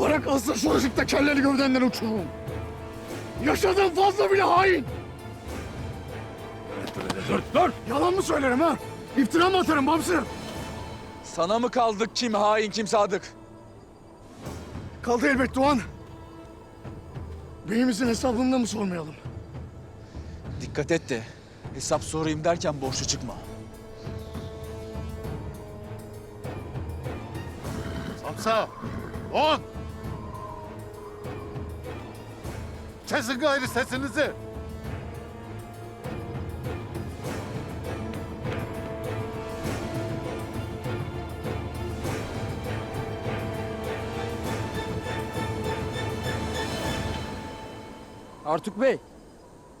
ayak asla şuracıkta kelleni gövdenden uçururum. Yaşadığın fazla bile hain. Dur, dur! Yalan mı söylerim ha? İftira mı atarım Bamsı? Sana mı kaldık kim hain kim sadık? Kaldı elbet Doğan. Beyimizin hesabını da mı sormayalım? Dikkat et de hesap sorayım derken borçlu çıkma. Samsa! On! Kesin gayrı sesinizi! Artuk Bey,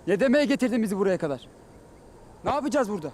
ne demeye getirdin bizi buraya kadar? Ne yapacağız burada?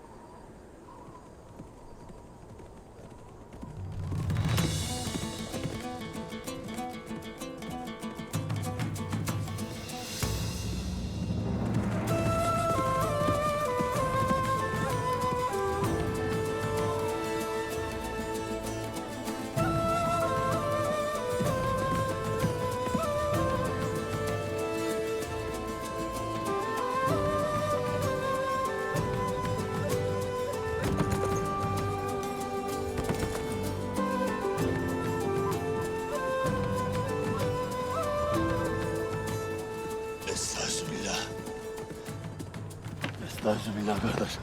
Estağfirullah kardeş.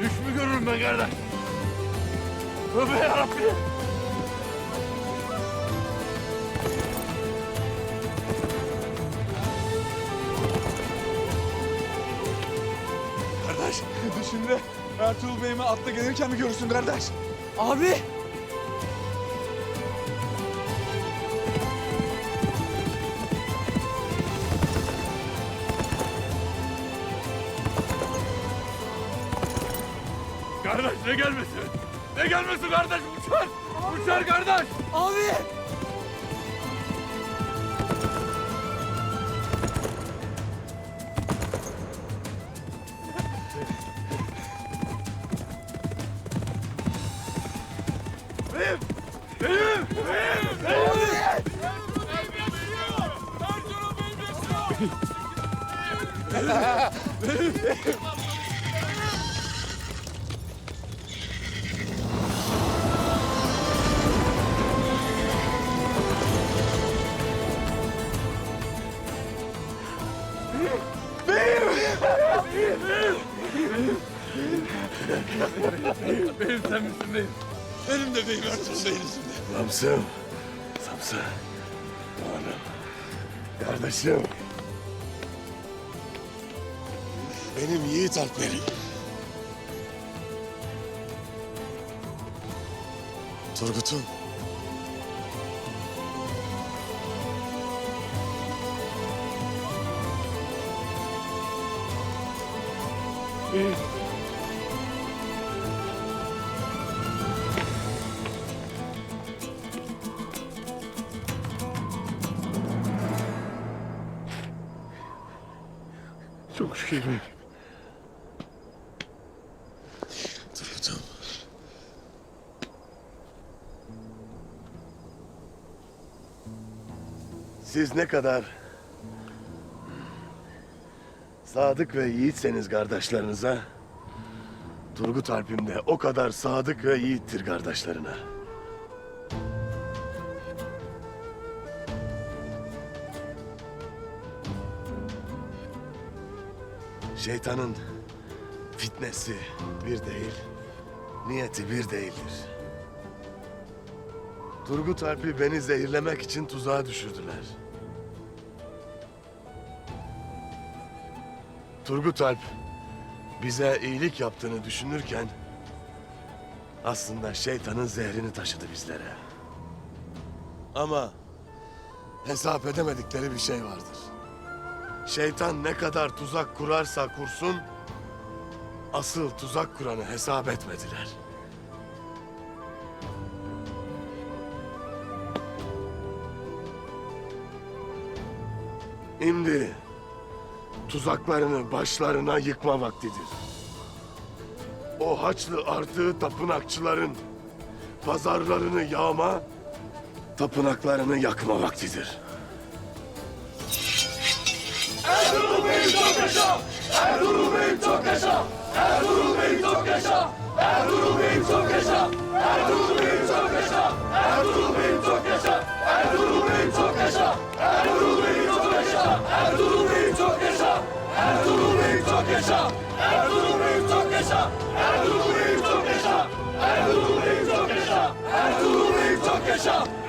Düş mü görürüm ben kardeş? Tövbe yarabbim! Kardeş düşünde Ertuğrul Bey'ime atla gelirken mi görürsün kardeş? Abi! Kardeş ne gelmesin? Ne gelmesin kardeş? Uçar! Uçar kardeş! Abi! Benim! Sen misin benim? Benim de benim Ertuğrul Bey'in üstünde. Samsım. Samsım. Doğan'ım. Kardeşim. Benim yiğit Alper'im. Turgut'um. Çok şükür. Siz ne kadar sadık ve yiğitseniz kardeşlerinize, Turgut Alp'im de o kadar sadık ve yiğittir kardeşlerine. Şeytanın fitnesi bir değil, niyeti bir değildir. Turgut Alp'i beni zehirlemek için tuzağa düşürdüler. Turgut Alp bize iyilik yaptığını düşünürken aslında şeytanın zehrini taşıdı bizlere. Ama hesap edemedikleri bir şey vardır. Şeytan ne kadar tuzak kurarsa kursun, asıl tuzak kuranı hesap etmediler. Şimdi tuzaklarını başlarına yıkma vaktidir. O haçlı artığı tapınakçıların pazarlarını yağma, tapınaklarını yakma vaktidir. Erzurum büyük çok yaşa! Erzurum büyük çok yaşa! Erzurum büyük çok yaşa! Erzurum büyük çok yaşa! Erzurum büyük çok yaşa! Erzurum büyük çok yaşa! Erzurum büyük çok yaşa! Erzurum büyük çok yaşa! Erzurum büyük çok yaşa! Erzurum büyük çok yaşa! Erzurum büyük çok yaşa! Erzurum büyük çok yaşa! Erzurum büyük çok yaşa! Erzurum büyük çok yaşa!